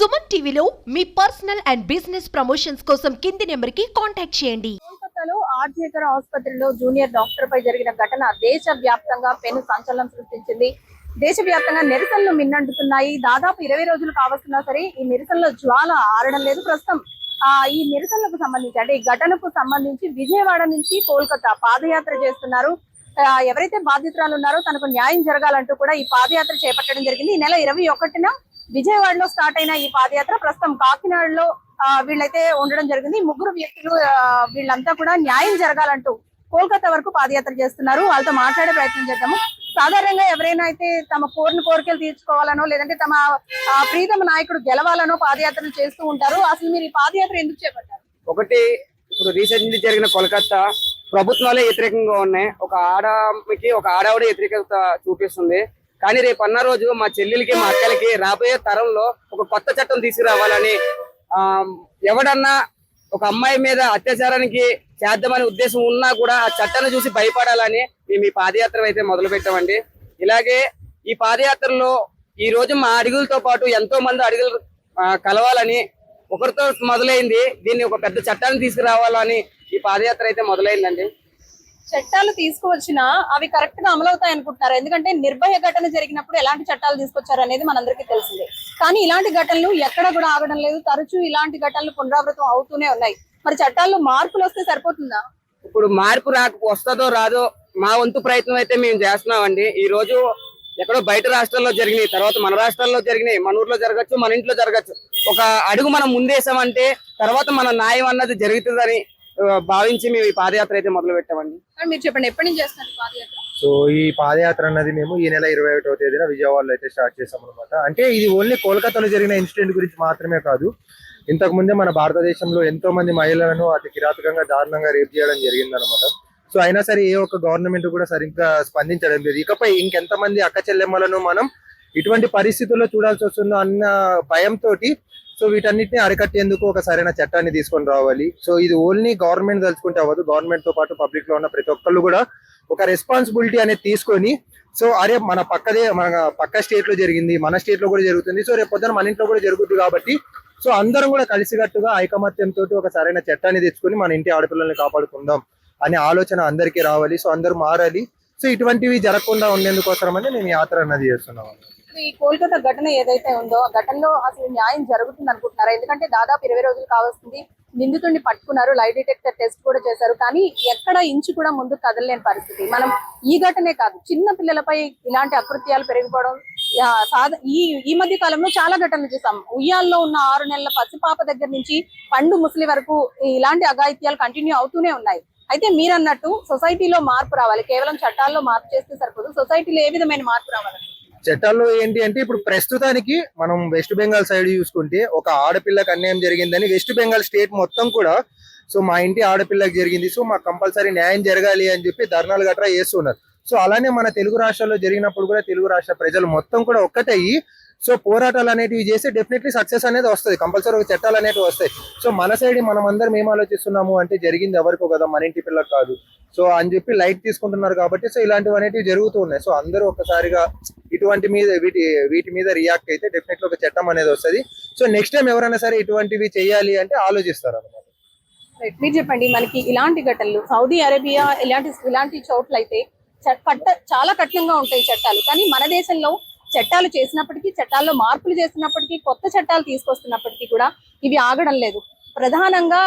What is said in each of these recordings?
సుమన్ టీవీలో మీ personal and business promotions కోసం కింది నెంబర్కి కాంటాక్ట్ చేయండి. కోల్కతాలో ఆర్జీకర్ ఆసుపత్రిలో జూనియర్ డాక్టర్ పై జరిగిన ఘటన దేశ వ్యాప్తంగా పెను సంచలనం సృష్టించింది. దేశవ్యాప్తంగా నిరసనలు మిన్నంటుతున్నాయి. దాదాపు ఇరవై రోజులు కావస్తున్నా సరే ఈ నిరసనలో జ్వాల ఆరడం లేదు. ప్రస్తుతం ఆ ఈ నిరసనలకు సంబంధించి అంటే ఈ ఘటనకు సంబంధించి విజయవాడ నుంచి కోల్కతా పాదయాత్ర చేస్తున్నారు. ఎవరైతే బాధితురాలు ఉన్నారో తనకు న్యాయం జరగాలంటూ కూడా ఈ పాదయాత్ర చేపట్టడం జరిగింది. ఈ నెల ఇరవై ఒకటిన విజయవాడలో స్టార్ట్ అయిన ఈ పాదయాత్ర ప్రస్తుతం కాకినాడలో వీళ్ళైతే ఉండడం జరిగింది. ముగ్గురు వ్యక్తులు వీళ్ళంతా కూడా న్యాయం జరగాలంటూ కోల్కతా వరకు పాదయాత్ర చేస్తున్నారు. వాళ్ళతో మాట్లాడే ప్రయత్నం చేద్దాము. సాధారణంగా ఎవరైనా అయితే తమ కోరిన కోరికలు తీర్చుకోవాలనో లేదంటే తమ ప్రీతమ నాయకుడు గెలవాలనో పాదయాత్రలు చేస్తూ ఉంటారు. అసలు మీరు ఈ పాదయాత్ర ఎందుకు చేపట్టారు? ఒకటి ఇప్పుడు రీసెంట్లీ జరిగిన కోల్కతా ప్రభుత్వాలే వ్యతిరేకంగా ఉన్నాయి. ఒక ఆడకి ఒక ఆడవిడ వ్యతిరేకత చూపిస్తుంది. కానీ రేపు అన్న రోజు మా చెల్లెలకి మా అక్కలకి రాబోయే తరంలో ఒక కొత్త చట్టం తీసుకురావాలని ఆ ఎవడన్నా ఒక అమ్మాయి మీద అత్యాచారానికి చేద్దామనే ఉద్దేశం ఉన్నా కూడా ఆ చట్టాన్ని చూసి భయపడాలని మేము ఈ పాదయాత్ర అయితే మొదలు పెట్టామండి. ఇలాగే ఈ పాదయాత్రలో ఈ రోజు మా అడుగులతో పాటు ఎంతో మంది అడుగులు కలవాలని ఒకరితో మొదలైంది. దీన్ని ఒక పెద్ద చట్టాన్ని తీసుకురావాలని ఈ పాదయాత్ర అయితే మొదలైందండి. చట్టాలు తీసుకువచ్చినా అవి కరెక్ట్గా అమలవుతాయి అనుకుంటున్నారు. ఎందుకంటే నిర్భయ ఘటన జరిగినప్పుడు ఎలాంటి చట్టాలు తీసుకొచ్చారు అనేది మనందరికీ తెలిసిందే. కానీ ఇలాంటి ఘటనలు ఎక్కడ కూడా ఆగడం లేదు. తరచూ ఇలాంటి ఘటనలు పునరావృతం అవుతూనే ఉన్నాయి. మరి చట్టాల్లో మార్పులు వస్తే సరిపోతుందా? ఇప్పుడు మార్పు రాక వస్తుందో రాదో మా వంతు ప్రయత్నం అయితే మేము చేస్తున్నామండి. ఈ రోజు ఎక్కడో బయట రాష్ట్రాల్లో జరిగినాయి. తర్వాత మన రాష్ట్రాల్లో జరిగినాయి. మన ఊర్లో జరగచ్చు మన ఇంట్లో జరగచ్చు. ఒక అడుగు మనం ముందేసామంటే తర్వాత మన న్యాయం అన్నది జరుగుతుందని భావించి మేము ఈ పాదయాత్ర అయితే మొదలు పెట్టామండి మరి చెప్పండి ఎప్పటి నుంచి చేస్తున్నారు పాదయాత్ర? సో ఈ పాదయాత్ర అన్నది మేము ఈ నెల ఇరవై ఒకటవ తేదీన విజయవాడలో అయితే స్టార్ట్ చేసాం అనమాట అంటే ఇది ఓన్లీ కోల్కతాలో జరిగిన ఇన్సిడెంట్ గురించి మాత్రమే కాదు ఇంతకు ముందే మన భారతదేశంలో ఎంతో మంది మహిళలను అతి కిరాతకంగా దారుణంగా రేప్ చేయడం జరిగింది అనమాట సో అయినా సరే ఏ ఒక్క గవర్నమెంట్ కూడా సరిగ్గా స్పందించడం లేదు. ఇకపై ఇంకెంతమంది అక్క చెల్లెమ్మలను మనం ఇటువంటి పరిస్థితుల్లో చూడాల్సి వస్తుందో అన్న భయంతో సో వీటన్నిటిని అరికట్టేందుకు ఒక సరైన చట్టాన్ని తీసుకొని రావాలి. సో ఇది ఓన్లీ గవర్నమెంట్ తలుచుకుంటే అవ్వదు. గవర్నమెంట్తో పాటు పబ్లిక్లో ఉన్న ప్రతి ఒక్కళ్ళు కూడా ఒక రెస్పాన్సిబిలిటీ అనేది తీసుకొని సో అరే మన పక్కదే మన పక్క స్టేట్లో జరిగింది మన స్టేట్లో కూడా జరుగుతుంది సో రేపు పొద్దున మన ఇంట్లో కూడా జరుగుతుంది కాబట్టి సో అందరం కూడా కలిసికట్టుగా ఐకమత్యంతో ఒక సరైన చట్టాన్ని తెచ్చుకొని మన ఇంటి ఆడపిల్లల్ని కాపాడుకుందాం అనే ఆలోచన అందరికీ రావాలి. సో అందరూ మారాలి. సో ఇటువంటివి జరగకుండా ఉండేందుకోసమని నేను యాత్ర అన్నది చేస్తున్నాను. ఈ కోల్కతా ఘటన ఏదైతే ఉందో ఆ ఘటనలో అసలు న్యాయం జరుగుతుంది అనుకుంటున్నారా? ఎందుకంటే దాదాపు ఇరవై రోజులు కావాల్సింది నిందితుడిని పట్టుకున్నారు లై డిటెక్టర్ టెస్ట్ కూడా చేశారు. కానీ ఎక్కడ ఇంచు కూడా ముందు కదలలేని పరిస్థితి. మనం ఈ ఘటనే కాదు చిన్న పిల్లలపై ఇలాంటి అకృత్యాలు పెరిగిపోవడం సాధ ఈ ఈ మధ్య కాలంలో చాలా ఘటనలు చూసాం. ఉయ్యాల్లో ఉన్న ఆరు నెలల పసిపాప దగ్గర నుంచి పండు ముసలి వరకు ఇలాంటి అఘాయిత్యాలు కంటిన్యూ అవుతూనే ఉన్నాయి. అయితే మీరు అన్నట్టు సొసైటీలో మార్పు రావాలి. కేవలం చట్టాల్లో మార్పు చేస్తే సరిపోదు. సొసైటీలో ఏ విధమైన మార్పు రావాలి? చట్టాల్లో ఏంటి అంటే ఇప్పుడు ప్రస్తుతానికి మనం వెస్ట్ బెంగాల్ సైడ్ చూసుకుంటే ఒక ఆడపిల్లకి అన్యాయం జరిగిందని వెస్ట్ బెంగాల్ స్టేట్ మొత్తం కూడా సో మా ఇంటి ఆడపిల్లకి జరిగింది. సో మాకు కంపల్సరీ న్యాయం జరగాలి అని చెప్పి ధర్నాలు గట్రా చేస్తున్నారు. సో అలానే మన తెలుగు రాష్ట్రాల్లో జరిగినప్పుడు కూడా తెలుగు రాష్ట్ర ప్రజలు మొత్తం కూడా ఒక్కటయ్యి సో పోరాటాలు అనేటివి చేస్తే డెఫినెట్లీ సక్సెస్ అనేది వస్తుంది. కంపల్సరీ ఒక చట్టాలు అనేటివి వస్తాయి. సో మన సైడ్ మనం అందరం ఏం ఆలోచిస్తున్నాము అంటే జరిగింది ఎవరికో కదా మన ఇంటి పిల్లకి కాదు. సో అని చెప్పి లైట్ తీసుకుంటున్నారు కాబట్టి సో ఇలాంటివి అనేటివి జరుగుతూ ఉన్నాయి. సో అందరూ ఒక్కసారిగా ఇటువంటి మీద వీటి వీటి మీద రియాక్ట్ అయితే డెఫినెట్లీ ఒక చట్టం అనేది వస్తుంది. సో నెక్స్ట్ టైం ఎవరైనా సరే ఇటువంటివి చేయాలి అంటే ఆలోచిస్తారు అనమాట. రైట్. మీరు చెప్పండి మనకి ఇలాంటి ఘటనలు సౌదీ అరేబియా ఇలాంటి ఇలాంటి చోట్ల అయితే కట్ట చాలా కఠినంగా ఉంటాయి చట్టాలు. కానీ మన దేశంలో చట్టాలు చేసినప్పటికీ చట్టాల్లో మార్పులు చేసినప్పటికీ కొత్త చట్టాలు తీసుకొస్తున్నప్పటికీ కూడా ఇవి ఆగడం లేదు. ప్రధానంగా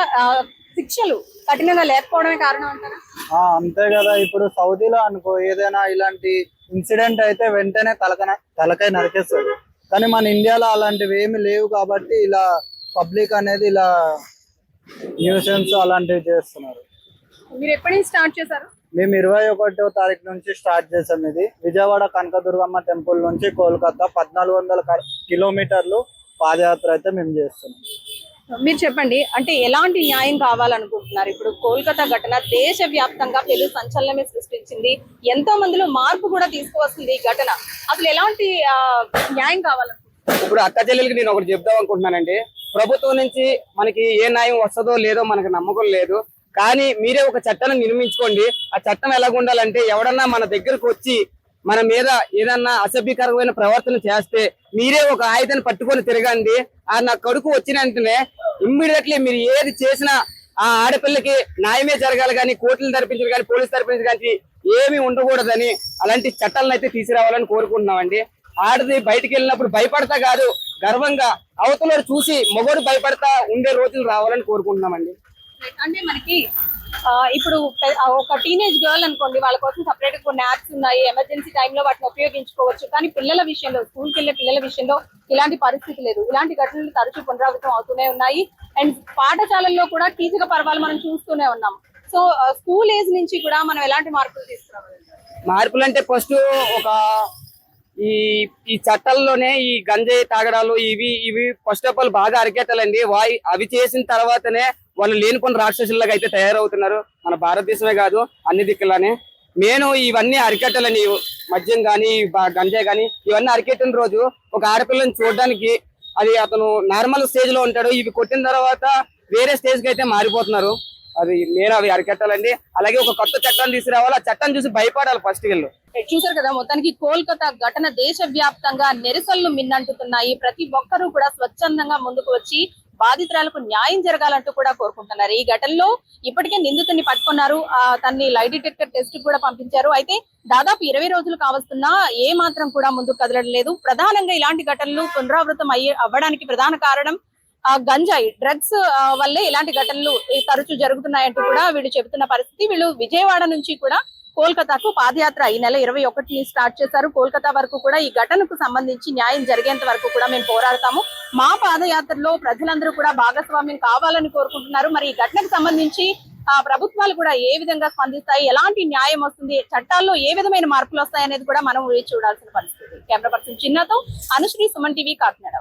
శిక్షలు కఠినంగా లేకపోవడమే కారణం అంటారా? ఆ, అంతే కదా. ఇప్పుడు సౌదీలో అనుకో ఏదైనా ఇలాంటి ఇన్సిడెంట్ అయితే వెంటనే తలకన తలకాయ నరికేస్తారు కానీ మన ఇండియాలో అలాంటివి ఏమి లేవు కాబట్టి ఇలా పబ్లిక్ అనేది ఇలా న్యూసెన్స్ అలాంటివి చేస్తున్నారు. మీరు ఎప్పటి నుంచి స్టార్ట్ చేశారు? మేము ఇరవై ఒకటో తారీఖు నుంచి స్టార్ట్ చేసాం ఇది. విజయవాడ కనకదుర్గమ్మ టెంపుల్ నుంచి కోల్కతా పద్నాలుగు వందల కిలోమీటర్లు పాదయాత్ర అయితే మేము చేస్తున్నాం. మీరు చెప్పండి అంటే ఎలాంటి న్యాయం కావాలనుకుంటున్నారు? ఇప్పుడు కోల్కతా ఘటన దేశ వ్యాప్తంగా పెను సంచలనమే సృష్టించింది. ఎంతో మందిలో మార్పు కూడా తీసుకువస్తుంది ఈ ఘటన. అసలు ఎలాంటి న్యాయం కావాలనుకుంటున్నారు? ఇప్పుడు అక్క చెల్లెలకి నేను ఒకటి చెప్దాం అనుకుంటున్నానండి. ప్రభుత్వం నుంచి మనకి ఏ న్యాయం వస్తుందో లేదో మనకు నమ్మకం లేదు. కానీ మీరే ఒక చట్టాన్ని నిర్మించుకోండి. ఆ చట్టం ఎలాగ ఉండాలంటే ఎవడన్నా మన దగ్గరకు వచ్చి మన మీద ఏదన్నా అసభ్యకరమైన ప్రవర్తన చేస్తే మీరే ఒక ఆయుధాన్ని పట్టుకొని తిరగండి. ఆ నా కొడుకు వచ్చిన వెంటనే ఇమ్మీడియట్లీ మీరు ఏది చేసినా ఆ ఆడపిల్లకి న్యాయమే జరగాలి కానీ కోర్టులు తరపించాలి కానీ పోలీసు తరపించాలి కానీ ఏమి ఉండకూడదని అలాంటి చట్టాలను అయితే తీసుకురావాలని కోరుకుంటున్నామండి. ఆడది బయటికి వెళ్ళినప్పుడు భయపడతా కాదు గర్వంగా అవతల చూసి మొగడు భయపడతా ఉండే రోజులు రావాలని కోరుకుంటున్నామండి. అంటే మనకి ఇప్పుడు ఒక టీనేజ్ గర్ల్ అనుకోండి వాళ్ళ కోసం సపరేట్ కొన్ని యాప్స్ ఉన్నాయి ఎమర్జెన్సీ టైంలో వాటిని ఉపయోగించుకోవచ్చు. కానీ పిల్లల విషయంలో స్కూల్కి వెళ్ళే పిల్లల విషయంలో ఇలాంటి పరిస్థితి లేదు. ఇలాంటి ఘటనలు తరచూ పునరావృతం అవుతూనే ఉన్నాయి. అండ్ పాఠశాలల్లో కూడా కీచక పర్వాలు మనం చూస్తూనే ఉన్నాం. సో స్కూల్ ఏజ్ నుంచి కూడా మనం ఎలాంటి మార్పులు తీసుకురావాలి? మార్పులు అంటే ఫస్ట్ ఒక ఈ ఈ చట్టాల్లోనే ఈ గంజాయి తాగడాలు ఇవి ఇవి ఫస్ట్ ఆఫ్ ఆల్ బాగా అరికెట్టాలండి. వాయి అవి చేసిన తర్వాతనే వాళ్ళు లేని కొన్ని రాక్షసులాగా అయితే తయారవుతున్నారు. మన భారతదేశమే కాదు అన్ని దిక్కులానే నేను ఇవన్నీ అరికట్టాలని మద్యం కానీ గంజాయి కానీ ఇవన్నీ అరికెట్టిన రోజు ఒక ఆడపిల్లని చూడడానికి అది అతను నార్మల్ స్టేజ్లో ఉంటాడు. ఇవి కొట్టిన తర్వాత వేరే స్టేజ్కి అయితే మారిపోతున్నారు. అది నేను అవి అరికెట్టాలండి. అలాగే ఒక కొత్త చట్టాన్ని తీసుకురావాలి. ఆ చట్టాన్ని చూసి భయపడాలి ఫస్ట్ వీళ్ళు. చూసారు కదా మొత్తానికి కోల్కతా ఘటన దేశ వ్యాప్తంగా నిరసనలు మిన్నంటుతున్నాయి. ప్రతి ఒక్కరూ కూడా స్వచ్ఛందంగా ముందుకు వచ్చి బాధితురాలకు న్యాయం జరగాలంటూ కూడా కోరుకుంటున్నారు. ఈ ఘటనలో ఇప్పటికే నిందితుడిని పట్టుకున్నారు. ఆ, తన్ని లై డిటెక్టర్ టెస్ట్ కూడా పంపించారు. అయితే దాదాపు ఇరవై రోజులు కావస్తున్నా ఏ మాత్రం కూడా ముందుకు కదలడం లేదు ప్రధానంగా ఇలాంటి ఘటనలు పునరావృతం అయ్యే అవ్వడానికి ప్రధాన కారణం ఆ గంజాయి. డ్రగ్స్ వల్లే ఇలాంటి ఘటనలు తరచూ జరుగుతున్నాయంటూ కూడా వీళ్ళు చెబుతున్న పరిస్థితి. వీళ్ళు విజయవాడ నుంచి కూడా కోల్కతాకు పాదయాత్ర ఈ నెల ఇరవై ఒకటిని స్టార్ట్ చేశారు. కోల్కతా వరకు కూడా ఈ ఘటనకు సంబంధించి న్యాయం జరిగేంత వరకు కూడా మేము పోరాడతాము. మా పాదయాత్రలో ప్రజలందరూ కూడా భాగస్వామ్యం కావాలని కోరుకుంటున్నారు. మరి ఈ ఘటనకు సంబంధించి ఆ ప్రభుత్వాలు కూడా ఏ విధంగా స్పందిస్తాయి? ఎలాంటి న్యాయం వస్తుంది? చట్టాల్లో ఏ విధమైన మార్పులు వస్తాయి అనేది కూడా మనం చూడాల్సిన పరిస్థితి. కెమెరా పర్సన్ చిన్నతో అనుశ్రీ సుమన్ టీవీ కాకినాడ.